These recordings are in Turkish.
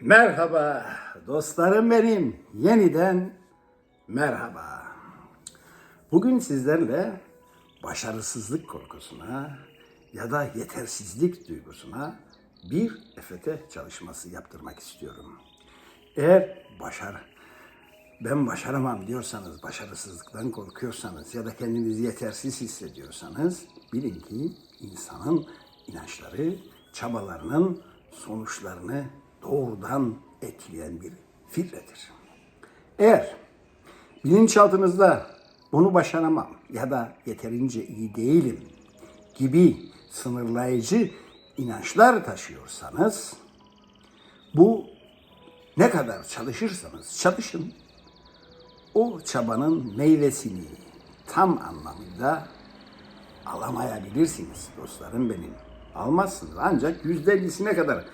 Merhaba dostlarım benim. Yeniden merhaba. Bugün sizlerle başarısızlık korkusuna ya da yetersizlik duygusuna bir EFT çalışması yaptırmak istiyorum. Eğer başar ben başaramam diyorsanız, başarısızlıktan korkuyorsanız ya da kendinizi yetersiz hissediyorsanız bilin ki insanın inançları, çabalarının sonuçlarını doğrudan etkileyen bir filtredir. Eğer bilinçaltınızda bunu başaramam ya da yeterince iyi değilim gibi sınırlayıcı inançlar taşıyorsanız bu ne kadar çalışırsanız çalışın o çabanın meyvesini tam anlamıyla alamayabilirsiniz dostlarım benim. Almazsınız ancak yüzde ellisine kadar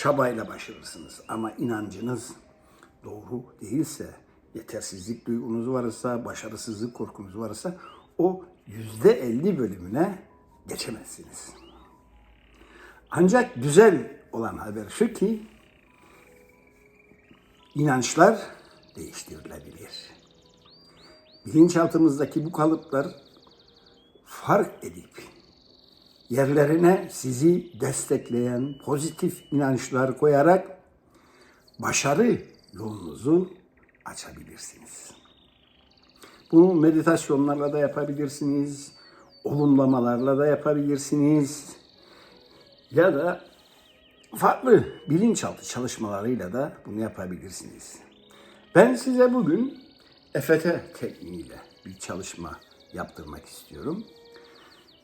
çabayla başarırsınız. Ama inancınız doğru değilse, yetersizlik duygunuz varsa, başarısızlık korkunuz varsa o yüzde elli bölümüne geçemezsiniz. Ancak güzel olan haber şu ki inançlar değiştirilebilir. Bilinçaltımızdaki bu kalıplar fark edip yerlerine sizi destekleyen pozitif inançlar koyarak başarı yolunuzu açabilirsiniz. Bunu meditasyonlarla da yapabilirsiniz, olumlamalarla da yapabilirsiniz ya da farklı bilinçaltı çalışmalarıyla da bunu yapabilirsiniz. Ben size bugün EFT tekniğiyle bir çalışma yaptırmak istiyorum.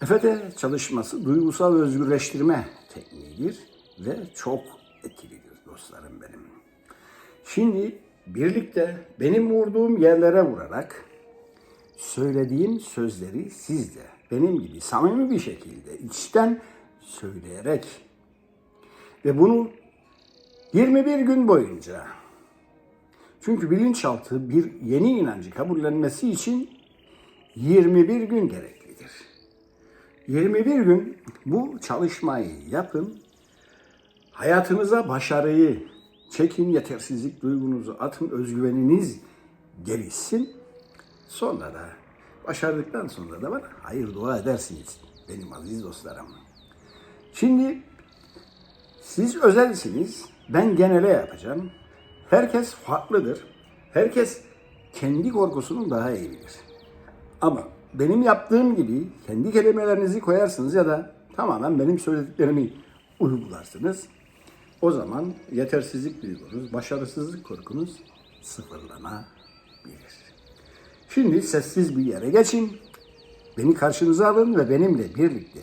EFT çalışması duygusal özgürleştirme tekniğidir ve çok etkilidir dostlarım benim. Şimdi birlikte benim vurduğum yerlere vurarak söylediğim sözleri siz de benim gibi samimi bir şekilde içten söyleyerek ve bunu 21 gün boyunca çünkü bilinçaltı bir yeni inancı kabullenmesi için 21 gün gereklidir. 21 gün bu çalışmayı yapın. Hayatınıza başarıyı çekin, yetersizlik duygunuzu atın, özgüveniniz gelişsin. Sonra da başardıktan sonra da bana hayır dua edersiniz benim aziz dostlarım. Şimdi siz özelsiniz, ben genele yapacağım. Herkes farklıdır. Herkes kendi korkusunu daha iyi bilir. Ama benim yaptığım gibi kendi kelimelerinizi koyarsınız ya da tamamen benim söylediklerimi uygularsınız. O zaman yetersizlik duygunuz, başarısızlık korkunuz sıfırlanabilir. Şimdi sessiz bir yere geçin. Beni karşınıza alın ve benimle birlikte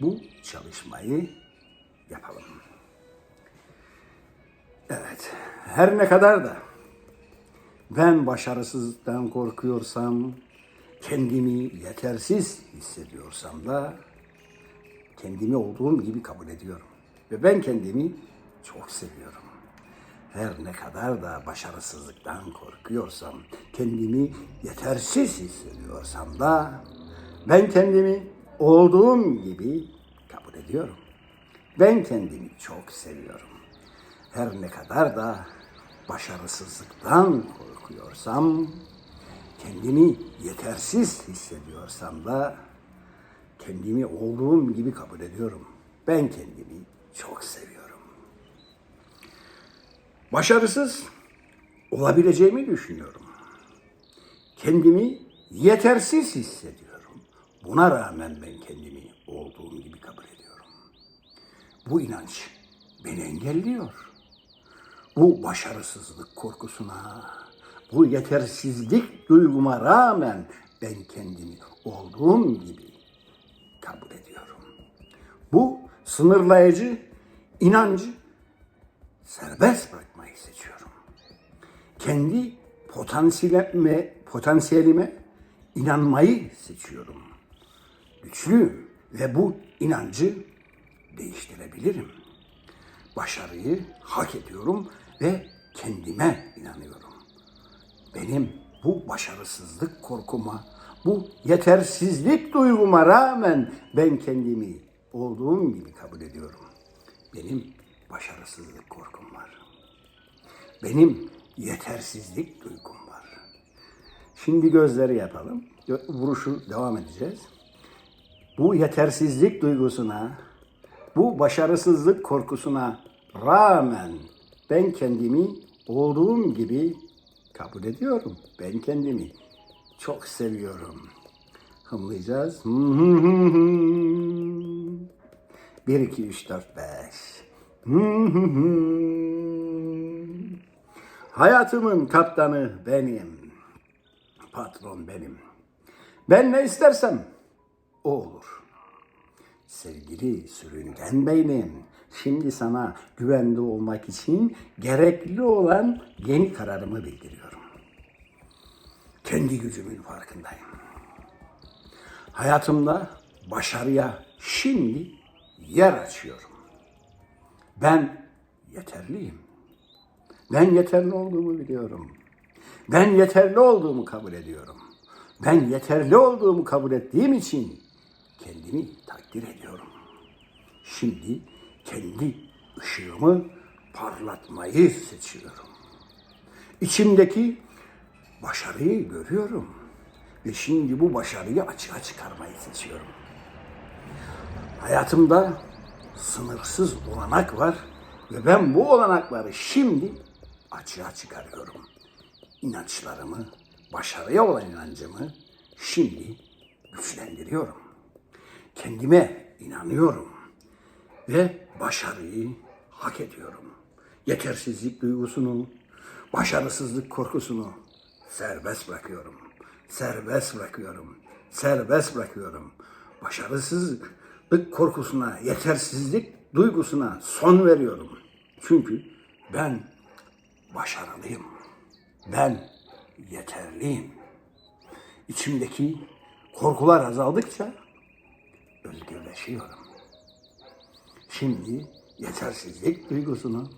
bu çalışmayı yapalım. Evet, her ne kadar da ben başarısızlıktan korkuyorsam, kendimi yetersiz hissediyorsam da kendimi olduğum gibi kabul ediyorum. Ve ben kendimi çok seviyorum. Her ne kadar da başarısızlıktan korkuyorsam, kendimi yetersiz hissediyorsam da ben kendimi olduğum gibi kabul ediyorum. Ben kendimi çok seviyorum. Her ne kadar da başarısızlıktan korkuyorsam, kendimi yetersiz hissediyorsam da kendimi olduğum gibi kabul ediyorum. Ben kendimi çok seviyorum. Başarısız olabileceğimi düşünüyorum. Kendimi yetersiz hissediyorum. Buna rağmen ben kendimi olduğum gibi kabul ediyorum. Bu inanç beni engelliyor. Bu başarısızlık korkusuna, bu yetersizlik duyguma rağmen ben kendimi olduğum gibi kabul ediyorum. Bu sınırlayıcı inancı serbest bırakmayı seçiyorum. Kendi potansiyelime, potansiyelime inanmayı seçiyorum. Güçlü ve bu inancı değiştirebilirim. Başarıyı hak ediyorum ve kendime. Benim bu başarısızlık korkuma, bu yetersizlik duyguma rağmen ben kendimi olduğum gibi kabul ediyorum. Benim başarısızlık korkum var. Benim yetersizlik duygum var. Şimdi gözleri yapalım. Vuruşu devam edeceğiz. Bu yetersizlik duygusuna, bu başarısızlık korkusuna rağmen ben kendimi olduğum gibi kabul ediyorum. Ben kendimi çok seviyorum. Hımlayacağız. 1, 2, 3, 4, 5. Hayatımın kaptanı benim. Patron benim. Ben ne istersem o olur. Sevgili sürüngen beynim, şimdi sana güvende olmak için gerekli olan yeni kararımı bildiriyorum. Kendi gücümün farkındayım. Hayatımda başarıya şimdi yer açıyorum. Ben yeterliyim. Ben yeterli olduğumu biliyorum. Ben yeterli olduğumu kabul ediyorum. Ben yeterli olduğumu kabul ettiğim için kendimi takdir ediyorum. Şimdi kendi ışığımı parlatmayı seçiyorum. İçimdeki başarıyı görüyorum. Ve şimdi bu başarıyı açığa çıkarmayı seçiyorum. Hayatımda sınırsız olanak var ve ben bu olanakları şimdi açığa çıkarıyorum. İnançlarımı, başarıya olan inancımı şimdi güçlendiriyorum. Kendime inanıyorum ve başarıyı hak ediyorum. Yetersizlik duygusunu, başarısızlık korkusunu serbest bırakıyorum. Serbest bırakıyorum. Serbest bırakıyorum. Başarısızlık korkusuna, yetersizlik duygusuna son veriyorum. Çünkü ben başarılıyım. Ben yeterliyim. İçimdeki korkular azaldıkça özgürleşiyorum. Şimdi yetersizlik duygusunu,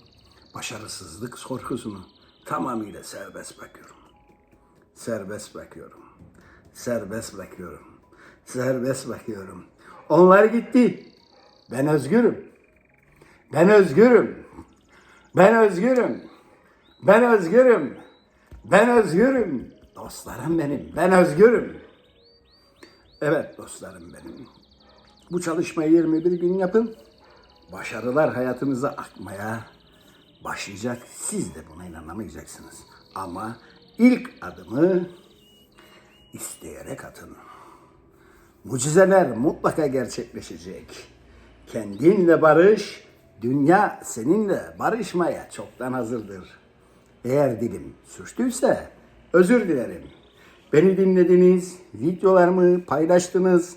başarısızlık korkusunu tamamıyla serbest bırakıyorum. Serbest bırakıyorum. Serbest bırakıyorum. Serbest bırakıyorum. Onlar gitti. Ben özgürüm. Ben özgürüm. Ben özgürüm. Ben özgürüm. Ben özgürüm. Dostlarım benim. Ben özgürüm. Evet dostlarım benim. Bu çalışmayı 21 gün yapın. Başarılar hayatınıza akmaya başlayacak. Siz de buna inanamayacaksınız. Ama ilk adımı isteyerek atın. Mucizeler mutlaka gerçekleşecek. Kendinle barış, dünya seninle barışmaya çoktan hazırdır. Eğer dilim suçluysa özür dilerim. Beni dinlediniz, videolarımı paylaştınız,